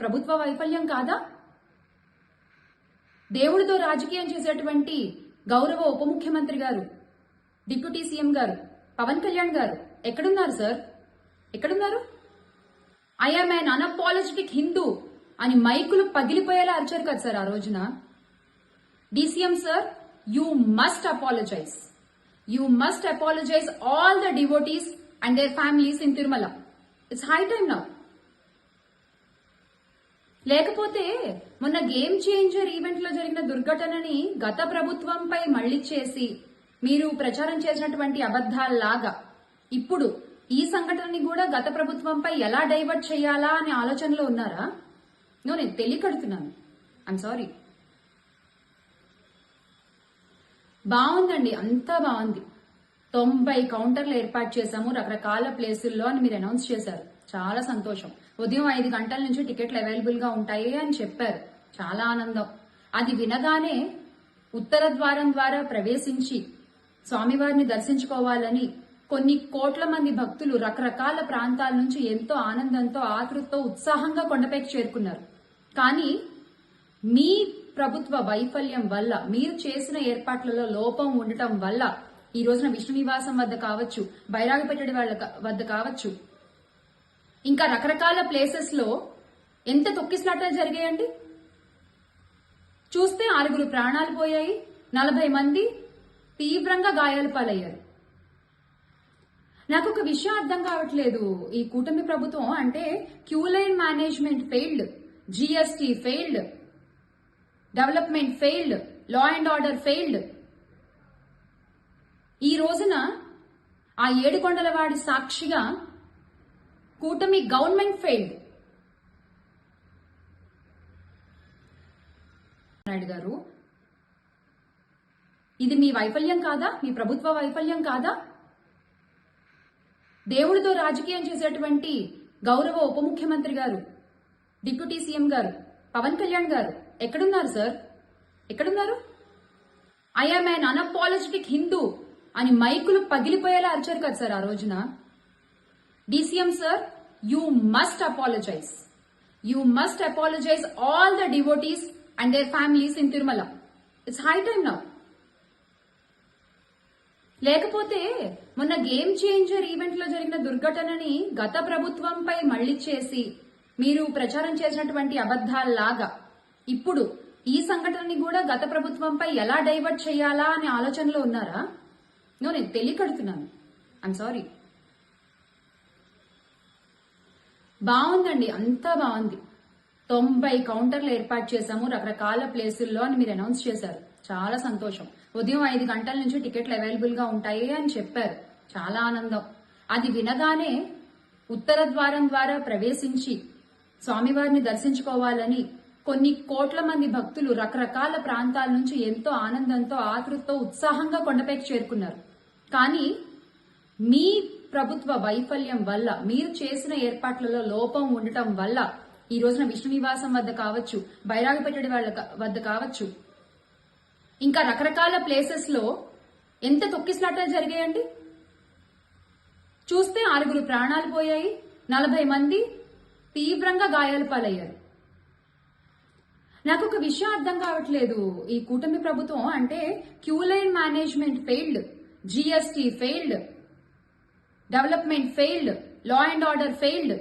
ప్రభుత్వ వైఫల్యం కాదా? దేవుడితో రాజకీయం చేసేటువంటి గౌరవ ఉప ముఖ్యమంత్రి గారు డిప్యూటీ సీఎం గారు పవన్ కళ్యాణ్ గారు ఎక్కడున్నారు సార్? ఎక్కడున్నారు? ఐఎమ్ అన్ అన్అపాలజెటిక్ హిందూ అని మైకులు పగిలిపోయేలా అరిచారు కదా సార్ ఆ రోజున. DCM sir you must apologise. You must apologise all the devotees and their families in Tirumala. It's high time now. లేకపోతే మొన్న గేమ్ చేంజర్ ఈవెంట్లో జరిగిన దుర్ఘటనని గత ప్రభుత్వంపై మళ్ళిచ్చేసి మీరు ప్రచారం చేసినటువంటి అబద్ధాల్లాగా ఇప్పుడు ఈ సంఘటనని కూడా గత ప్రభుత్వంపై ఎలా డైవర్ట్ చేయాలా అనే ఆలోచనలో ఉన్నారా? నో నేను తెలియకడుతున్నాను. ఐఎమ్ సారీ బాగుందండి అంతా బాగుంది. తొంభై కౌంటర్లు ఏర్పాటు చేశాము రకరకాల ప్లేసుల్లో అని మీరు అనౌన్స్ చేశారు. చాలా సంతోషం. ఉదయం ఐదు గంటల నుంచి టికెట్లు అవైలబుల్గా ఉంటాయి అని చెప్పారు. చాలా ఆనందం. అది వినగానే ఉత్తర ద్వారం ద్వారా ప్రవేశించి స్వామివారిని దర్శించుకోవాలని కొన్ని కోట్ల మంది భక్తులు రకరకాల ప్రాంతాల నుంచి ఎంతో ఆనందంతో ఆతృతతో ఉత్సాహంగా కొండపైకి చేరుకున్నారు. కానీ మీ ప్రభుత్వ వైఫల్యం వల్ల మీరు చేసిన ఏర్పాట్లలో లోపం ఉండటం వల్ల ఈ రోజున విష్ణు నివాసం వద్ద కావచ్చు బైరాగపెట్టడి వాళ్ళ వద్ద కావచ్చు ఇంకా రకరకాల ప్లేసెస్లో ఎంత తొక్కిసలాటాలు జరిగాయండి? చూస్తే ఆరుగురు ప్రాణాలు పోయాయి నలభై మంది తీవ్రంగా గాయాల పాలయ్యారు. నాకు ఒక విషయం అర్థం కావట్లేదు. ఈ కూటమి ప్రభుత్వం అంటే queue line management failed GST failed development failed law and order failed. ఈ రోజున ఆ ఏడుకొండలవాడి సాక్షిగా కూటమి గవర్నమెంట్ ఫెయిల్డ్. నాయుడు గారు ఇది మీ వైఫల్యం కాదా? మీ ప్రభుత్వ వైఫల్యం కాదా? దేవుడితో రాజకీయం చేసేటువంటి గౌరవ ఉప ముఖ్యమంత్రి గారు డిప్యూటీ సీఎం గారు పవన్ కళ్యాణ్ గారు ఎక్కడున్నారు సార్? ఎక్కడున్నారు? ఐఎమ్ అన్ అన్అపాలజెటిక్ హిందూ అని మైకులు పగిలిపోయేలా అరిచారు కదా సార్ ఆ రోజున? DCM sir you must apologise you must apologise all the devotees and their families in Tirumala it's high time now లేకపోతే మొన్న గేమ్ చేంజర్ ఈవెంట్లో జరిగిన దుర్ఘటనని గత ప్రభుత్వంపై మళ్ళిచ్చేసి మీరు ప్రచారం చేసినటువంటి అబద్ధాల్లాగా ఇప్పుడు ఈ సంఘటనని కూడా గత ప్రభుత్వంపై ఎలా డైవర్ట్ చేయాలా అనే ఆలోచనలో ఉన్నారా? నో నేను తెలియకడుతున్నాను. ఐఎమ్ సారీ బాగుందండి అంతా బాగుంది. తొంభై కౌంటర్లు ఏర్పాటు చేశాము రకరకాల ప్లేసుల్లో అని మీరు అనౌన్స్ చేశారు. చాలా సంతోషం. ఉదయం ఐదు గంటల నుంచి టికెట్లు అవైలబుల్గా ఉంటాయి అని చెప్పారు. చాలా ఆనందం. అది వినగానే ఉత్తర ద్వారం ద్వారా ప్రవేశించి స్వామివారిని దర్శించుకోవాలని కొన్ని కోట్ల మంది భక్తులు రకరకాల ప్రాంతాల నుంచి ఎంతో ఆనందంతో ఆతృతతో ఉత్సాహంగా కొండపైకి చేరుకున్నారు. కానీ మీ ప్రభుత్వ వైఫల్యం వల్ల మీరు చేసిన ఏర్పాట్లలో లోపం ఉండటం వల్ల ఈ రోజున విష్ణు నివాసం వద్ద కావచ్చు బైరాగపెట్టడి వాళ్ళ వద్ద కావచ్చు. ఇంకా రకరకాల ప్లేసెస్లో ఎంత తొక్కిసలాటలు జరిగాయండి? చూస్తే ఆరుగురు ప్రాణాలు పోయాయి నలభై మంది తీవ్రంగా గాయాల పాలయ్యారు. నాకు ఒక విషయం అర్థం కావట్లేదు. ఈ కూటమి ప్రభుత్వం అంటే queue line management failed GST failed development failed law and order failed